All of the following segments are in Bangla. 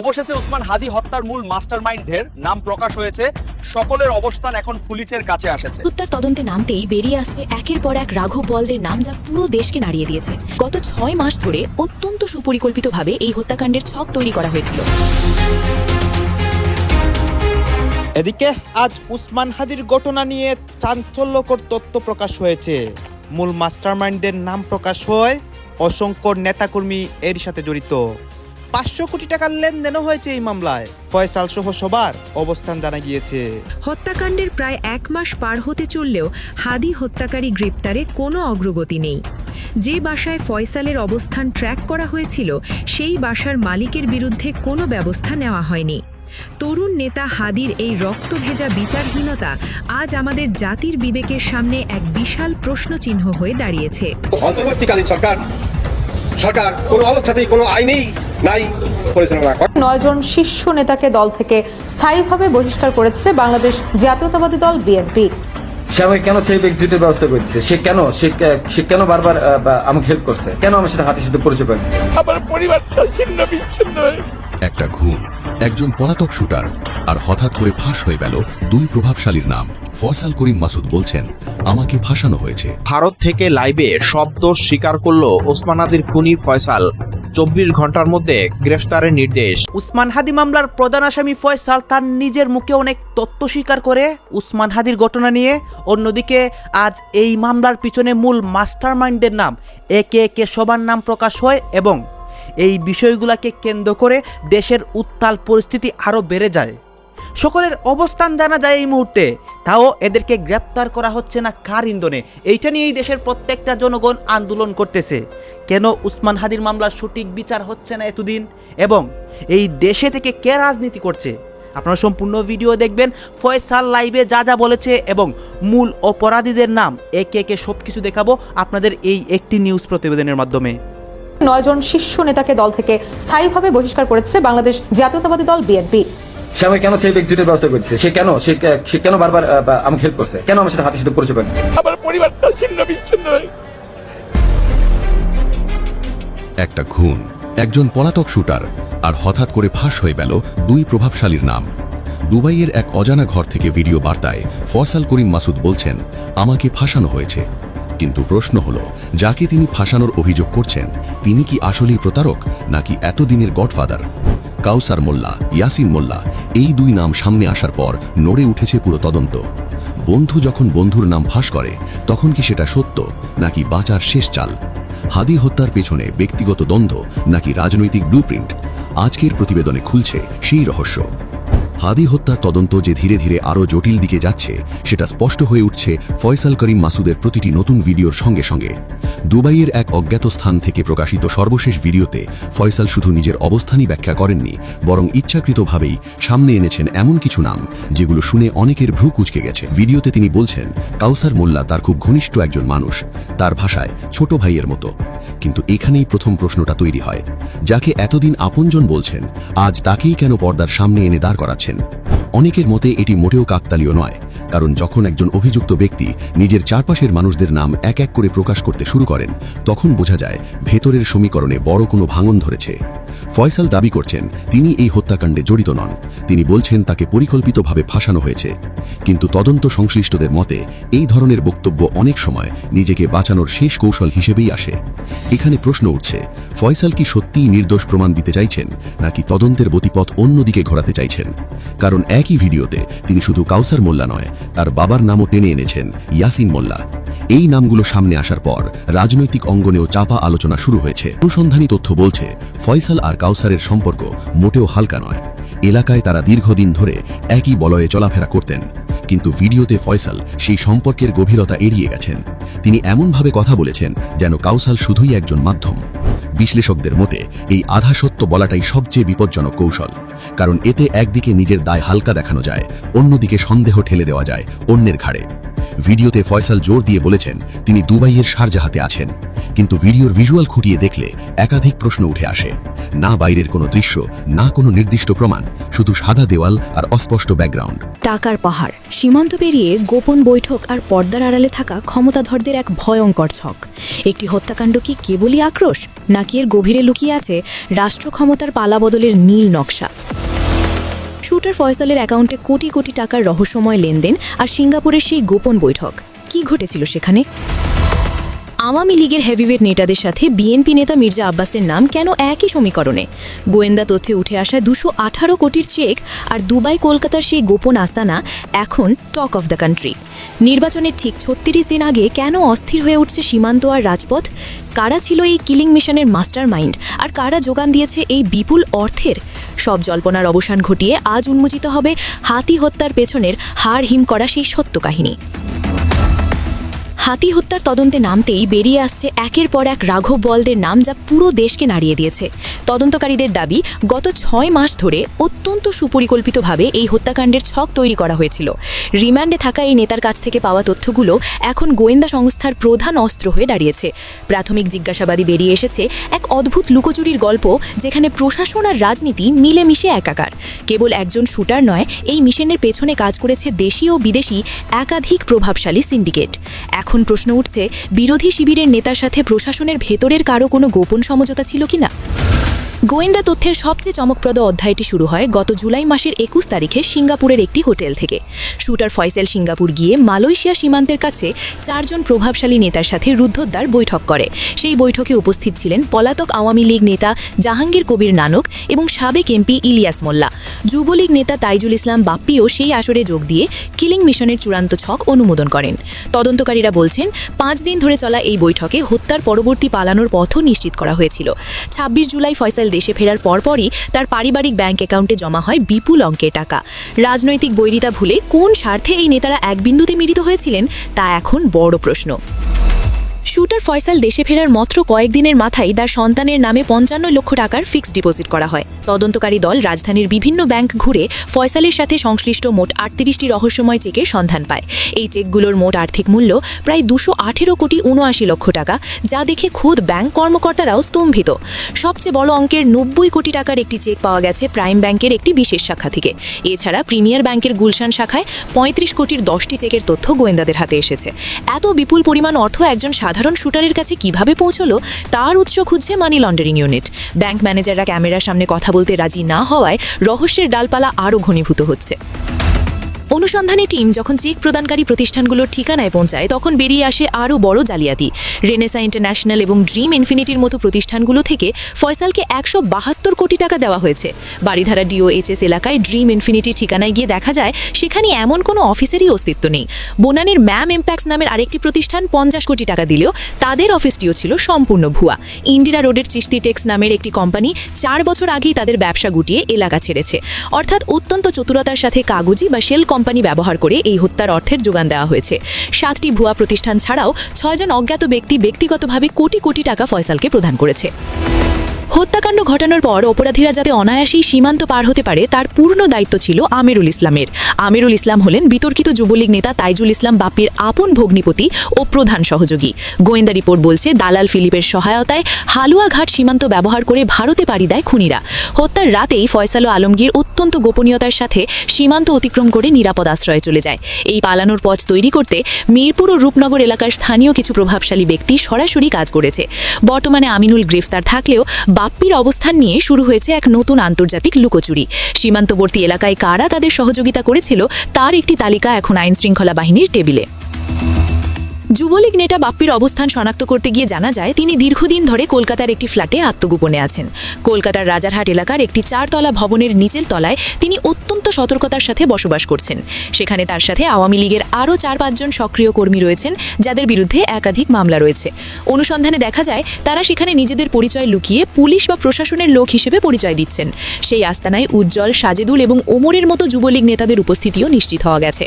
অবশেষে উসমান হাদি হত্যার মূল মাস্টারমাইন্ডের নাম প্রকাশ হয়েছে। সকলের অবস্থান এখন পুলিশের কাছে আসেছে। হত্যার তদন্তে নামতেই বেরিয়ে আসছে একের পর এক রাঘব বলদের নাম যা পুরো দেশকে নাড়িয়ে দিয়েছে। গত ছয় মাস ধরে অত্যন্ত সুপরিকল্পিতভাবে এই হত্যাকাণ্ডের ছক তৈরি করা হয়েছিল। এদিকে আজ উসমান হাদির ঘটনা নিয়ে চাঞ্চল্যকর তথ্য প্রকাশ হয়েছে। মূল মাস্টারমাইন্ডদের নাম প্রকাশ হয় অসংখ্য নেতাকর্মী এর সাথে জড়িত। পাঁচশো কোটি টাকার লেনদেনও হয়েছে এই মামলায়। ফয়সাল সহ সবার অবস্থান জানা গিয়েছে। হত্যাকাণ্ডের প্রায় এক মাস পার হতে চললেও হাদি হত্যাকারী গ্রেপ্তারে কোনো অগ্রগতি নেই। যে বাসায় ফয়সালের অবস্থান ট্র্যাক করা হয়েছিল সেই বাসার মালিকের বিরুদ্ধে কোনো ব্যবস্থা নেওয়া হয়নি। তরুণ নেতা হাদির এই রক্তভেজা বিচারহীনতা আজ আমাদের জাতির বিবেকের সামনে এক বিশাল প্রশ্নচিহ্ন হয়ে দাঁড়িয়েছে। অন্তর্বর্তীকালীন সরকার সরকার কোনো অবস্থাতেই কোনো আইনেই নাই পরিচালনা করে নয়জন শীর্ষ নেতাকে দল থেকে স্থায়ীভাবে বহিষ্কার করেছে বাংলাদেশ জাতীয়তাবাদী দল বিএনপি। সে আমাকে কেন সেফ এক্সিটের ব্যবস্থা করছে সে কেন? সে কেন বারবার আমাকে হেল্প করছে? কেন আমার সাথে হাতের সাথে পরিচয় পাচ্ছে একটা ঘুম একজন পলাতক শুটার আর হঠাৎ করে ফাঁস হয়ে গেল দুই প্রভাবশালীর নাম। ফয়সাল করিম মাসুদ বলছেন আমাকে ফাঁসানো হয়েছে। ভারত থেকে লাইভে সব দোষ স্বীকার করল ওসমান আদির খুনি ফয়সাল। চব্বিশ ঘণ্টার মধ্যে গ্রেফতারের নির্দেশ। উসমান হাদি মামলার প্রধান আসামি ফয়সাল তার নিজের মুখে অনেক তথ্য স্বীকার করে উসমান হাদির ঘটনা নিয়ে। অন্যদিকে আজ এই মামলার পিছনে মূল মাস্টার মাইন্ডের নাম একে একে সবার নাম প্রকাশ হয় এবং এই বিষয়গুলোকে কেন্দ্র করে দেশের উত্তাল পরিস্থিতি আরও বেড়ে যায়। সকলের অবস্থান জানা যায় এই মুহূর্তে। তাও এদেরকে গ্রেপ্তার করা হচ্ছে না কার ইন্ধনে। এইটা নিয়েই দেশের প্রত্যেকটা জনগণ আন্দোলন করতেছে। কেন উসমান হাদির মামলার সঠিক বিচার হচ্ছে না এতদিন? এবং এই দেশে থেকে কে রাজনীতি করছে? আপনারা সম্পূর্ণ ভিডিও দেখবেন, ফয়সাল লাইভে যা যা বলেছে এবং মূল অপরাধীদের নাম, একে একে সব কিছু দেখাবো আপনাদের এই একটি নিউজ প্রতিবেদনের মাধ্যমে। নয়জন শীর্ষ নেতাকে দল থেকে স্থায়ীভাবে বহিষ্কার করেছে বাংলাদেশ জাতীয়তাবাদী দল বিএনপি। সে আমাকে কেন সেফ এক্সিটের ব্যবস্থা করছে? সে কেন? সে কেন বারবার আমাকে হেল্প করছে? কেন আমার সাথে হাতের সাথে পরিচয় পাচ্ছে একটা খুন একজন পলাতক শুটার আর হঠাৎ করে ফাঁস হয়ে গেল দুই প্রভাবশালীর নাম। দুবাইয়ের এক অজানা ঘর থেকে ভিডিও বার্তায় ফয়সাল করিম মাসুদ বলছেন আমাকে ফাঁসানো হয়েছে। কিন্তু প্রশ্ন হল যাকে তিনি ফাঁসানোর অভিযোগ করছেন তিনি কি আসলেই প্রতারক নাকি এতদিনের গডফাদার? কাউসার মোল্লা ইয়াসিন মোল্লা এই দুই নাম সামনে আসার পর নড়ে উঠেছে পুরো তদন্ত। বন্ধু যখন বন্ধুর নাম ফাঁস করে, তখন কি সেটা সত্য নাকি বাঁচার শেষ চাল? হাদি হত্যার পেছনে ব্যক্তিগত দ্বন্দ্ব নাকি রাজনৈতিক ব্লুপ্রিন্ট? আজকের প্রতিবেদনে খুলছে সেই রহস্য। হাদি হত্যার তদন্ত যে ধীরে ধীরে আরও জটিল দিকে যাচ্ছে, সেটা স্পষ্ট হয়ে উঠছে ফয়সাল করিম মাসুদের প্রতিটি নতুন ভিডিওর সঙ্গে সঙ্গে। দুবাইয়ের এক অজ্ঞাত স্থান থেকে প্রকাশিত সর্বশেষ ভিডিওতে ফয়সাল শুধু নিজের অবস্থানই ব্যাখ্যা করেননি, বরং ইচ্ছাকৃতভাবেই সামনে এনেছেন এমন কিছু নাম, যেগুলো শুনে অনেকের ভ্রু কুচকে গেছে। ভিডিওতে তিনি বলছেন, কাউসার মোল্লা তার খুব ঘনিষ্ঠ একজন মানুষ, তার ভাষায় ছোট ভাইয়ের মতো। কিন্তু এখানেই প্রথম প্রশ্নটা তৈরি হয়। যাকে এতদিন আপনজন বলছেন, আজ তাকেই কেন পর্দার সামনে এনে দাঁড় করাচ্ছেন অনেকের মতে এটি মোটেও কাকতালীয় নয়, কারণ যখন একজন অভিযুক্ত ব্যক্তি নিজের চারপাশের মানুষদের নাম এক এক করে প্রকাশ করতে শুরু করেন, তখন বোঝা যায় ভেতরের সমীকরণে বড় কোনো ভাঙন ধরেছে। ফয়সাল দাবি করছেন, তিনি এই হত্যাকাণ্ডে জড়িত নন। তিনি বলছেন তাকে পরিকল্পিতভাবে ফাঁসানো হয়েছে। কিন্তু তদন্ত সংশ্লিষ্টদের মতে এই ধরনের বক্তব্য অনেক সময় নিজেকে বাঁচানোর শেষ কৌশল হিসেবেই আসে। এখানে প্রশ্ন উঠছে, ফয়সাল কি সত্যিই নির্দোষ প্রমাণ দিতে চাইছেন, নাকি তদন্তের গতিপথ অন্যদিকে ঘোরাতে চাইছেন? কারণ একই ভিডিওতে তিনি শুধু কাউসার মোল্লা নয়, তার বাবার নামও টেনে এনেছেন ইয়াসিন মোল্লা। এই নামগুলো সামনে আসার পর রাজনৈতিক অঙ্গনেও চাপা আলোচনা শুরু হয়েছে। অনুসন্ধানী তথ্য বলছে, ফয়সাল আর কাউসারের সম্পর্ক মোটেও হালকা নয়। এলাকায় তারা দীর্ঘদিন ধরে একই বলয়ে চলাফেরা করতেন। কিন্তু ভিডিওতে ফয়সাল সেই সম্পর্কের গভীরতা এড়িয়ে গেছেন। তিনি এমনভাবে কথা বলেছেন যেন কাউসাল শুধুই একজন মাধ্যম। বিশ্লেষকদের মতে, এই আধা সত্য বলাটাই সবচেয়ে বিপজ্জনক কৌশল, কারণ এতে একদিকে নিজের দায় হালকা দেখানো যায়, অন্যদিকে সন্দেহ ঠেলে দেওয়া যায় অন্যের ঘাড়ে। ভিডিওতে ফয়সাল জোর দিয়ে বলেছেন, তিনি দুবাইয়ের শারজাহাতে আছেন। কিন্তু ভিডিওর ভিজুয়াল খুঁটিয়ে দেখলে একাধিক প্রশ্ন উঠে আসে। না বাইরের কোনো দৃশ্য, না কোনো নির্দিষ্ট প্রমাণ, শুধু সাদা দেওয়াল আর অস্পষ্ট ব্যাকগ্রাউন্ড। টাকার পাহাড়, সীমান্ত পেরিয়ে গোপন বৈঠক আর পর্দার আড়ালে থাকা ক্ষমতাধরদের এক ভয়ঙ্কর ছক। একটি হত্যাকাণ্ড কি কেবলই আক্রোশ, নাকি এর গভীরে লুকিয়ে আছে রাষ্ট্র ক্ষমতার পালাবদলের নীল নকশা? শুটার ফয়সালের অ্যাকাউন্টে কোটি কোটি টাকার রহস্যময় লেনদেন আর সিঙ্গাপুরের সেই গোপন বৈঠক। কি ঘটেছিল সেখানে? আওয়ামী লীগের হেভিওয়েট নেতাদের সাথে বিএনপি নেতা মির্জা আব্বাসের নাম কেন একই সমীকরণে? গোয়েন্দা তথ্যে উঠে আসা দুশো আঠারো কোটির চেক আর দুবাই কলকাতার সেই গোপন আস্তানা এখন টক অফ দ্য কান্ট্রি নির্বাচনের ঠিক ছত্রিশ দিন আগে কেন অস্থির হয়ে উঠছে সীমান্ত আর রাজপথ? কারা ছিল এই কিলিং মিশনের মাস্টার মাইন্ড আর কারা যোগান দিয়েছে এই বিপুল অর্থের সব জল্পনার অবসান ঘটিয়ে আজ উন্মোচিত হবে হাতি হত্যার পেছনের হাড় হিম করা সেই সত্য কাহিনী। হাতি হত্যার তদন্তে নামতেই বেরিয়ে আসছে একের পর এক রাঘব বলদের নাম যা পুরো দেশকে নাড়িয়ে দিয়েছে। তদন্তকারীদের দাবি, গত ছয় মাস ধরে অত্যন্ত সুপরিকল্পিতভাবে এই হত্যাকাণ্ডের ছক তৈরি করা হয়েছিল। রিমান্ডে থাকা এই নেতার কাছ থেকে পাওয়া তথ্যগুলো এখন গোয়েন্দা সংস্থার প্রধান অস্ত্র হয়ে দাঁড়িয়েছে। প্রাথমিক জিজ্ঞাসাবাদী বেরিয়ে এসেছে এক অদ্ভুত লুকোচুরির গল্প যেখানে প্রশাসন আর রাজনীতি মিলেমিশে একাকার। কেবল একজন শুটার নয়, এই মিশনের পেছনে কাজ করেছে দেশি ও বিদেশি একাধিক প্রভাবশালী সিন্ডিকেট। এখন প্রশ্ন উঠছে বিরোধী শিবিরের নেতার সাথে প্রশাসনের ভেতরের কারও কোনো গোপন সমঝোতা ছিল কিনা? গোয়েন্দা তথ্যের সবচেয়ে চমকপ্রদ অধ্যায়টি শুরু হয় গত জুলাই মাসের একুশ তারিখে সিঙ্গাপুরের একটি হোটেল থেকে। শুটার ফয়সেল সিঙ্গাপুর গিয়ে মালয়েশিয়া সীমান্তের কাছে চারজন প্রভাবশালী নেতার সাথে রুদ্ধদ্বার বৈঠক করে। সেই বৈঠকে উপস্থিত ছিলেন পলাতক আওয়ামী লীগ নেতা জাহাঙ্গীর কবির নানক এবং সাবেক এমপি ইলিয়াস মোল্লা। যুবলীগ নেতা তাইজুল ইসলাম বাপ্পিও সেই আসরে যোগ দিয়ে কিলিং মিশনের চূড়ান্ত ছক অনুমোদন করেন। তদন্তকারীরা বলছেন, পাঁচ দিন ধরে চলা এই বৈঠকে হত্যার পরবর্তী পালানোর পথও নিশ্চিত করা হয়েছিল। ছাব্বিশ জুলাই ফয়সাল দেশে ফেরার পরপরই তার পারিবারিক ব্যাংক অ্যাকাউন্টে জমা হয় বিপুল অঙ্কের টাকা। রাজনৈতিক বৈরিতা ভুলে কোন স্বার্থে এই নেতারা এক বিন্দুতে মিলিত হয়েছিলেন, তা এখন বড় প্রশ্ন। শুটার ফয়সাল দেশে ফেরার মাত্র কয়েকদিনের মাথায় তার সন্তানের নামে পঞ্চান্ন লক্ষ টাকার ফিক্সড ডিপোজিট করা হয়। তদন্তকারী দল রাজধানীর বিভিন্ন ব্যাংক ঘুরে ফয়সালের সাথে সংশ্লিষ্ট মোট আটত্রিশটি রহস্যময় চেকের সন্ধান পায়। এই চেকগুলোর মোট আর্থিক মূল্য প্রায় দুশো আঠেরো কোটি উনআশি লক্ষ টাকা, যা দেখে খোদ ব্যাংক কর্মকর্তারাও স্তম্ভিত। সবচেয়ে বড় অঙ্কের নব্বই কোটি টাকার একটি চেক পাওয়া গেছে প্রাইম ব্যাংকের একটি বিশেষ শাখা থেকে। এছাড়া প্রিমিয়ার ব্যাংকের গুলশান শাখায় পঁয়ত্রিশ কোটির দশটি চেকের তথ্য গোয়েন্দাদের হাতে এসেছে। এত বিপুল পরিমাণ অর্থ একজন সাধারণ শুটারের কাছে কীভাবে পৌঁছলো, তার উৎস খুঁজছে মানি লন্ডারিং ইউনিট ব্যাংক ম্যানেজাররা ক্যামেরার সামনে কথা বলতে রাজি না হওয়ায় রহস্যের ডালপালা আরও ঘনীভূত হচ্ছে। অনুসন্ধানী টিম যখন চেক প্রদানকারী প্রতিষ্ঠানগুলোর ঠিকানায় পৌঁছায়, তখন বেরিয়ে আসে আরও বড় জালিয়াতি। রেনেসা ইন্টারন্যাশনাল এবং ড্রিম ইনফিনিটির মতো প্রতিষ্ঠানগুলো থেকে ফয়সালকে একশো বাহাত্তর কোটি টাকা দেওয়া হয়েছে। বাড়িধারা ডিওএইচএস এলাকায় ড্রিম ইনফিনিটি ঠিকানায় গিয়ে দেখা যায়, সেখানে এমন কোনো অফিসেরই অস্তিত্ব নেই। বোনানের ম্যাম ইম্প্যাক্স নামের আরেকটি প্রতিষ্ঠান পঞ্চাশ কোটি টাকা দিলেও তাদের অফিসটিও ছিল সম্পূর্ণ ভুয়া। ইন্ডিরা রোডের চিস্তি টেক্স নামের একটি কোম্পানি চার বছর আগেই তাদের ব্যবসা গুটিয়ে এলাকা ছেড়েছে। অর্থাৎ অত্যন্ত চতুরতার সাথে কাগজি বা শেল কোম্পানি ব্যবহার করে এই হত্যার অর্থের যোগান দেওয়া হয়েছে। সাতটি ভুয়া প্রতিষ্ঠান ছাড়াও ছয়জন অজ্ঞাত ব্যক্তি ব্যক্তিগতভাবে কোটি কোটি টাকা ফয়সালকে প্রদান করেছে। হত্যাকাণ্ড ঘটানোর পর অপরাধীরা যাতে অনায়াসেই সীমান্ত পার হতে পারে, তার পূর্ণ দায়িত্ব ছিল আমিরুল ইসলামের। আমিরুল ইসলাম হলেন বিতর্কিত যুবলীগ নেতা তাইজুল ইসলাম বাপ্পির আপন ভগ্নিপতি ও প্রধান সহযোগী। গোয়েন্দা রিপোর্ট বলছে, দালাল ফিলিপের সহায়তায় হালুয়াঘাট সীমান্ত ব্যবহার করে ভারতে পাড়ি দেয় খুনিরা। হত্যার রাতেই ফয়সালো আলমগীর অত্যন্ত গোপনীয়তার সাথে সীমান্ত অতিক্রম করে নিরাপদ আশ্রয়ে চলে যায়। এই পালানোর পথ তৈরি করতে মিরপুর ও রূপনগর এলাকার স্থানীয় কিছু প্রভাবশালী ব্যক্তি সরাসরি কাজ করেছে। বর্তমানে আমিনুল গ্রেফতার থাকলেও বাপ্পির অবস্থান নিয়ে শুরু হয়েছে এক নতুন আন্তর্জাতিক লুকোচুরি। সীমান্তবর্তী এলাকায় কারা তাদের সহযোগিতা করেছিল, তার একটি তালিকা এখন আইনশৃঙ্খলা বাহিনীর টেবিলে। যুবলীগ নেতা বাপ্পির অবস্থান শনাক্ত করতে গিয়ে জানা যায়, তিনি দীর্ঘদিন ধরে কলকাতার একটি ফ্ল্যাটে আত্মগোপনে আছেন। কলকাতার রাজারহাট এলাকার একটি চারতলা ভবনের নিচের তলায় তিনি অত্যন্ত সতর্কতার সাথে বসবাস করছেন। সেখানে তার সাথে আওয়ামী লীগের আরও চার পাঁচজন সক্রিয় কর্মী রয়েছেন, যাদের বিরুদ্ধে একাধিক মামলা রয়েছে। অনুসন্ধানে দেখা যায়, তারা সেখানে নিজেদের পরিচয় লুকিয়ে পুলিশ বা প্রশাসনের লোক হিসেবে পরিচয় দিচ্ছেন। সেই আস্তানায় উজ্জ্বল, সাজেদুল এবং ওমরের মতো যুবলীগ নেতাদের উপস্থিতিও নিশ্চিত হওয়া গেছে।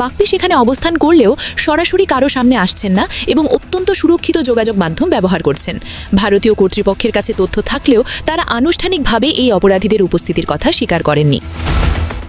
বাপ্পি সেখানে অবস্থান করলেও সরাসরি কারও সামনে আসছেন না এবং অত্যন্ত সুরক্ষিত যোগাযোগ মাধ্যম ব্যবহার করছেন। ভারতীয় কর্তৃপক্ষের কাছে তথ্য থাকলেও তারা আনুষ্ঠানিকভাবে এই অপরাধীদের উপস্থিতির কথা স্বীকার করেননি।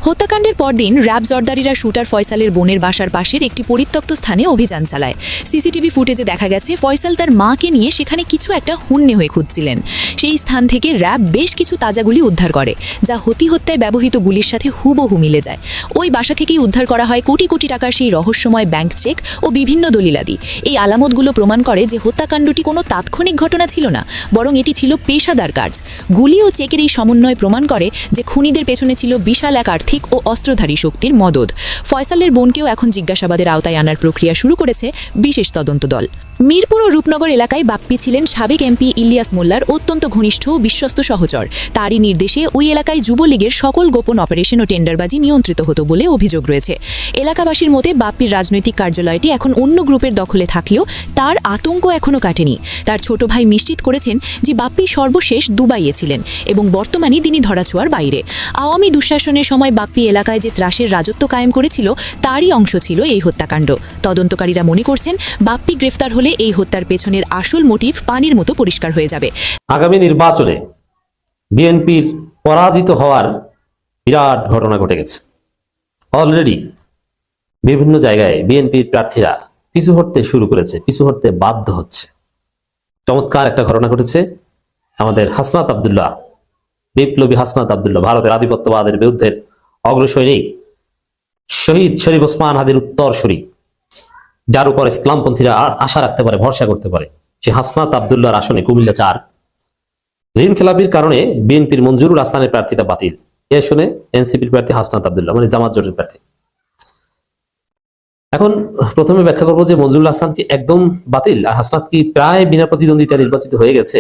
হত্যাকাণ্ডের পরদিন র্যাব জর্দারিরা শুটার ফয়সালের বোনের বাসার পাশের একটি পরিত্যক্ত স্থানে অভিযান চালায়। সিসিটিভি ফুটেজে দেখা গেছে, ফয়সাল তার মাকে নিয়ে সেখানে কিছু একটা হুন্নে হয়ে খুঁজছিলেন। সেই স্থান থেকে র্যাব বেশ কিছু তাজা গুলি উদ্ধার করে, যা হতি হত্যায় ব্যবহৃত গুলির সাথে হুবহু মিলে যায়। ওই বাসা থেকেই উদ্ধার করা হয় কোটি কোটি টাকার সেই রহস্যময় ব্যাংক চেক ও বিভিন্ন দলিলাদি। এই আলামতগুলো প্রমাণ করে যে হত্যাকাণ্ডটি কোনো তাৎক্ষণিক ঘটনা ছিল না, বরং এটি ছিল পেশাদার কাজ। গুলি ও চেকের এই সমন্বয় প্রমাণ করে যে খুনিদের পেছনে ছিল বিশাল এক আর্থিক ও অস্ত্রধারী শক্তির মদত ফয়সালের বোনকেও এখন জিজ্ঞাসাবাদের আওতায় আনার প্রক্রিয়া শুরু করেছে বিশেষ তদন্ত দল মিরপুর ও রূপনগর এলাকায় বাপ্পি ছিলেন সাবেক এমপি ইলিয়াস মোল্লার অত্যন্ত ঘনিষ্ঠ ও বিশ্বস্ত সহচর। তারই নির্দেশে ওই এলাকায় যুবলীগের সকল গোপন অপারেশন ও টেন্ডারবাজি নিয়ন্ত্রিত হতো বলে অভিযোগ রয়েছে। এলাকাবাসীর মতে বাপ্পির রাজনৈতিক কার্যালয়টি এখন অন্য গ্রুপের দখলে থাকলেও তার আতঙ্ক এখনও কাটেনি। তার ছোট ভাই নিশ্চিত করেছেন যে বাপ্পি সর্বশেষ দুবাইয়ে ছিলেন এবং বর্তমানে তিনি ধরাছোঁয়ার বাইরে। আওয়ামী দুঃশাসনের সময় বাপ্পি এলাকায় যে ত্রাসের রাজত্ব কায়েম করেছিল, তারই অংশ ছিল এই হত্যাকাণ্ড। তদন্তকারীরা মনে করছেন, বাপ্পি গ্রেফতার হলে এই হত্যার পেছনের আসল মোটিভ পানির মতো পরিষ্কার হয়ে যাবে। আগামী নির্বাচনে বিএনপির পরাজিত হওয়ার বিরাট ঘটনা ঘটে গেছে। অলরেডি বিভিন্ন জায়গায় বিএনপির প্রার্থীরা পিছু হটতে শুরু করেছে, পিছু হটতে বাধ্য হচ্ছে। চমৎকার একটা ঘটনা ঘটেছে। আমাদের হাসনাত আবদুল্লাহ, বিপ্লবী হাসনাত আবদুল্লাহ, ভারতের আধিপত্যবাদের বিরুদ্ধে অগ্রসৈনিক শহীদ শরীফ ওসমান হাদির উত্তর শরীফ যার উপর ইসলামপন্থীরা আশা রাখতে পারে, ভরসা করতে পারে। সে হাসনাত আবদুল্লাহর আসনে কুমিল্লা চার। ঋণ খেলাপির কারণে বিএনপির মঞ্জুরুল হাসানের প্রার্থিতা বাতিল। এ শুনে এনসিপির প্রার্থী হাসনাত আবদুল্লাহ মানে জামাত জোটের প্রার্থী। এখন প্রথমে ব্যাখ্যা করব যে মঞ্জুরুল হাসান কি একদম বাতিল, আর হাসনাত কি প্রায় বিনা প্রতিদ্বন্দ্বিতা নির্বাচিত হয়ে গেছে?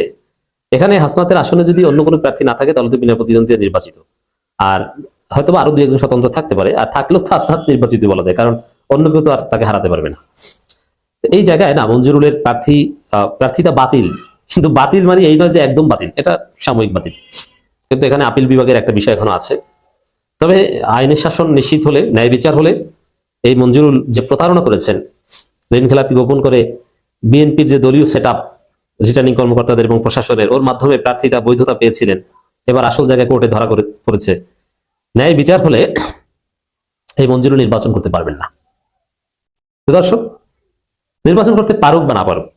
এখানে হাসনাতের আসনে যদি অন্য কোনো প্রার্থী না থাকে, তাহলে তো বিনা প্রতিদ্বন্দ্বিতা নির্বাচিত। আর হয়তো আরও দু একজন স্বতন্ত্র থাকতে পারে, আর থাকলেও তো হাসনাত নির্বাচিত বলা যায়, কারণ অন্য কেউ তো আর তাকে হারাতে পারবে না। এই জায়গায় না মঞ্জুরুলের প্রার্থী আহ, প্রার্থিতা বাতিল। কিন্তু বাতিল মানে এই নয় যে একদম বাতিল এটা সাময়িক বাতিল। কিন্তু এখানে আপিল বিভাগের একটা বিষয় এখনও আছে। তবে আইনের শাসন নিশ্চিত হলে ন্যায় বিচার হলে এই মঞ্জুরুল যে প্রতারণা করেছেন ঋণ খেলাপি গোপন করে বিএনপির যে দলীয় সেট আপ রিটার্নিং কর্মকর্তাদের এবং প্রশাসনের ওর মাধ্যমে প্রার্থীতা বৈধতা পেয়েছিলেন। এবার আসল জায়গায় কোর্টে ধরা করে পড়েছে ন্যায় বিচার হলে এই মঞ্জুরুল নির্বাচন করতে পারবেন না। দর্শক, নির্বাচন করতে পারুক বা না পারুক,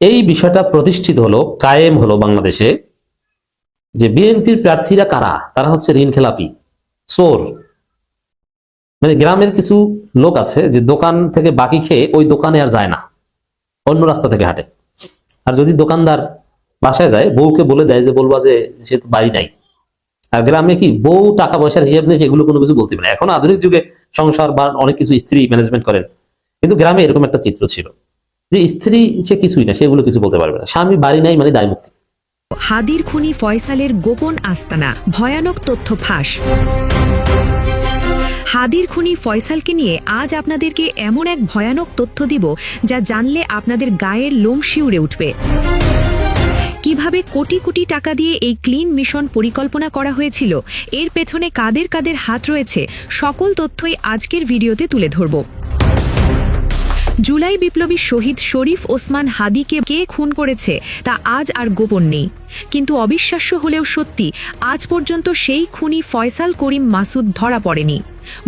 এই বিষয়টা প্রতিষ্ঠিত হলো, কায়েম হলো বাংলাদেশে যে বিএনপির প্রার্থীরা কারা? তারা হচ্ছে ঋণ খেলাপি, চোর। মানে গ্রামের কিছু লোক আছে যে দোকান থেকে বাকি খেয়ে ওই দোকানে আর যায় না, অন্য রাস্তা থেকে হাঁটে। আর যদি দোকানদার বাসায় যায়, বউকে বলে দেয় যে, বলবা যে সে তো বাড়ি নাই। আর গ্রামে কি বউ টাকা পয়সার হিসাব নেই সেগুলো কোনো কিছু বলতে পারে এখন আধুনিক যুগে সংসার বা অনেক কিছু স্ত্রী ম্যানেজমেন্ট করেন। কিন্তু গ্রামে এরকম একটা চিত্র ছিল যে স্ত্রী সে কিছুই না, সেগুলো কিছু বলতে পারবে না। স্বামী বাড়ি নাই মানে দায় মুক্তি হাদির খুনি ফয়সালের গোপন আস্তানা, ভয়ানক তথ্য ফাঁস। হাদির খুনি ফয়সালকে নিয়ে আজ আপনাদেরকে এমন এক ভয়ানক তথ্য দিব যা জানলে আপনাদের গায়ের লোম শিউরে উঠবে। কীভাবে কোটি কোটি টাকা দিয়ে এই ক্লিন মিশন পরিকল্পনা করা হয়েছিল, এর পেছনে কাদের কাদের হাত রয়েছে, সকল তথ্যই আজকের ভিডিওতে তুলে ধরব। জুলাই বিপ্লবী শহীদ শরীফ ওসমান হাদিকে কে খুন করেছে, তা আজ আর গোপন নেই। কিন্তু অবিশ্বাস্য হলেও সত্যি, আজ পর্যন্ত সেই খুনি ফয়সাল করিম মাসুদ ধরা পড়েনি।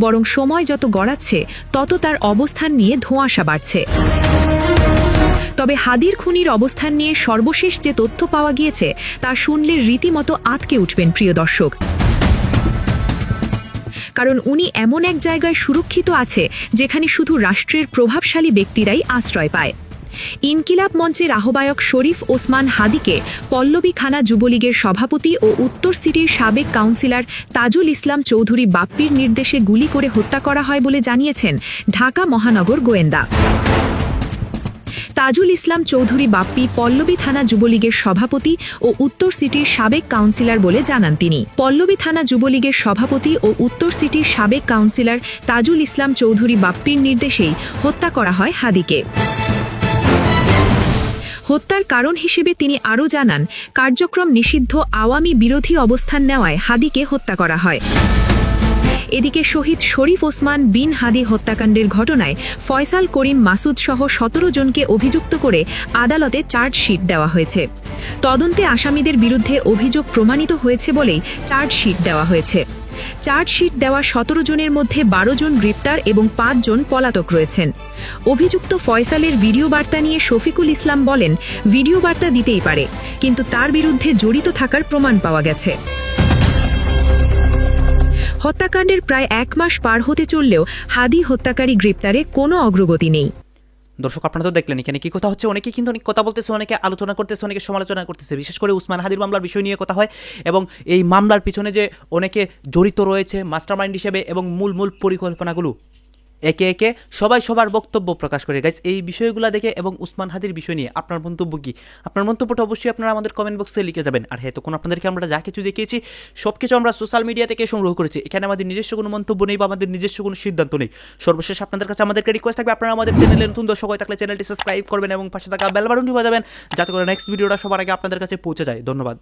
বরং সময় যত গড়াচ্ছে, তত তার অবস্থান নিয়ে ধোঁয়াশা বাড়ছে। তবে হাদির খুনির অবস্থান নিয়ে সর্বশেষ যে তথ্য পাওয়া গিয়েছে, তা শুনলে রীতিমতো আতকে উঠবেন প্রিয় দর্শক। কারণ উনি এমন এক জায়গায় সুরক্ষিত আছে, যেখানে শুধু রাষ্ট্রের প্রভাবশালী ব্যক্তিরাই আশ্রয় পায়। ইনকিলাব মঞ্চের আহ্বায়ক শরীফ ওসমান হাদিকে পল্লবী খানা যুবলীগের সভাপতি ও উত্তর সিটির সাবেক কাউন্সিলর তাজুল ইসলাম চৌধুরী বাপ্পির নির্দেশে গুলি করে হত্যা করা হয় বলে জানিয়েছেন ঢাকা মহানগর গোয়েন্দা। তাজুল ইসলাম চৌধুরী বাপ্পি পল্লবী থানা যুবলীগের সভাপতি ও উত্তর সিটির সাবেক কাউন্সিলর বলে জানান তিনি। পল্লবী থানা যুবলীগের সভাপতি ও উত্তর সিটির সাবেক কাউন্সিলর তাজুল ইসলাম চৌধুরী বাপ্পির নির্দেশেই হত্যা করা হয় হাদিকে। হত্যার কারণ হিসেবে তিনি আরও জানান, কার্যক্রম নিষিদ্ধ আওয়ামী বিরোধী অবস্থান নেওয়ায় হাদিকে হত্যা করা হয়। এদিকে শহীদ শরীফ ওসমান বিন হাদি হত্যাকাণ্ডের ঘটনায় ফয়সাল করিম মাসুদ সহ সতেরো জনকে অভিযুক্ত করে আদালতে চার্জশিট দেওয়া হয়েছে। তদন্তে আসামিদের বিরুদ্ধে অভিযোগ প্রমাণিত হয়েছে বলেই চার্জশিট দেওয়া হয়েছে। চার্জশিট দেওয়া সতেরো জনের মধ্যে বারো জন গ্রেপ্তার এবং পাঁচ জন পলাতক রয়েছেন। অভিযুক্ত ফয়সালের ভিডিও বার্তা নিয়ে শফিকুল ইসলাম বলেন, ভিডিও বার্তা দিতেই পারে, কিন্তু তার বিরুদ্ধে জড়িত থাকার প্রমাণ পাওয়া গেছে। হত্যাকাণ্ডের প্রায় এক মাস পার হতে চললেও হাদি হত্যাকারী গ্রেপ্তারে কোনো অগ্রগতি নেই। দর্শক, আপনারা তো দেখলেন এখানে কি কথা হচ্ছে। অনেকে কিন্তু অনেক কথা বলতেছে, অনেকে আলোচনা করতেছে, অনেকে সমালোচনা করতেছে। বিশেষ করে উসমান হাদির মামলার বিষয় নিয়ে কথা হয় এবং এই মামলার পিছনে যে অনেকে জড়িত রয়েছে, মাস্টারমাইন্ড হিসেবে এবং মূল মূল পরিকল্পনাগুলো একে একে সবাই সবার বক্তব্য প্রকাশ করে। গাইজ এই বিষয়গুলো দেখে এবং উসমান হাদির বিষয় নিয়ে আপনার মন্তব্য কী? আপনার মন্তব্যটা অবশ্যই আপনারা আমাদের কমেন্ট বক্সে লিখে যাবেন। আর হ্যাঁ তখন আপনাদেরকে আমরা যা কিছু দেখিয়েছি সব কিছু আমরা সোশ্যাল মিডিয়া থেকে সংগ্রহ করেছি। এখানে আমাদের নিজস্ব কোনো মন্তব্য নেই বা আমাদের নিজস্ব কোনো সিদ্ধান্ত নেই। সর্বশেষ আপনাদের কাছে আমাদেরকে রিকোয়েস্ট থাকবে, আপনারা আমাদের চ্যানেলে নতুন দর্শক হয়ে থাকলে চ্যানেলটি সাবস্ক্রাইব করবেন এবং পাশে থাকা বেল বাটনটি বাজাবেন, যাতে করে নেক্সট ভিডিওটা সবার আগে আপনাদের কাছে পৌঁছে যায়। ধন্যবাদ।